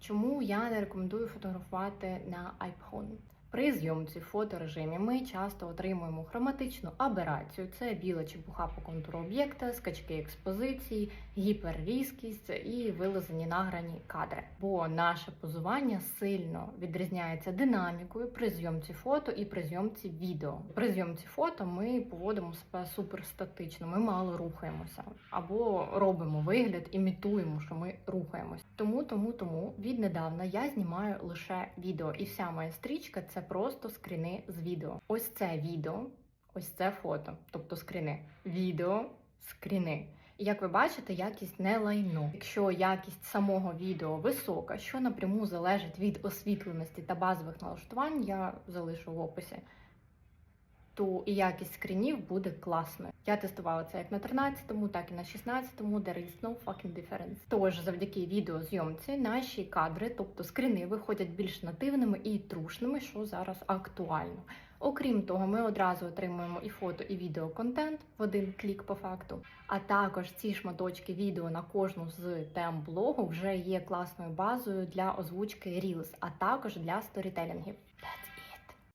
Чому я не рекомендую фотографувати на iPhone? При зйомці в фоторежимі ми часто отримуємо хроматичну аберацію. Це біла чепуха по контуру об'єкта, скачки експозиції, гіперрізкість і вилазені награні кадри. Бо наше позування сильно відрізняється динамікою при зйомці фото і при зйомці відео. При зйомці фото ми поводимо себе суперстатично, ми мало рухаємося або робимо вигляд, імітуємо, що ми рухаємось. Тому, тому, тому віднедавна я знімаю лише відео, і вся моя стрічка це просто скріни з відео. Ось це відео, ось це фото, тобто скріни. Відео, скріни. І як ви бачите, якість не лайно. Якщо якість самого відео висока, що напряму залежить від освітленості та базових налаштувань, я залишу в описі. То і якість скрінів буде класною. Я тестувала це як на 13-му, так і на 16-му, there is no fucking difference. Тож, завдяки відеозйомці, наші кадри, тобто скріни, виходять більш нативними і трушними, що зараз актуально. Окрім того, ми одразу отримуємо і фото, і відеоконтент в один клік по факту. А також ці шматочки відео на кожну з тем блогу вже є класною базою для озвучки Reels, а також для сторітелінгів.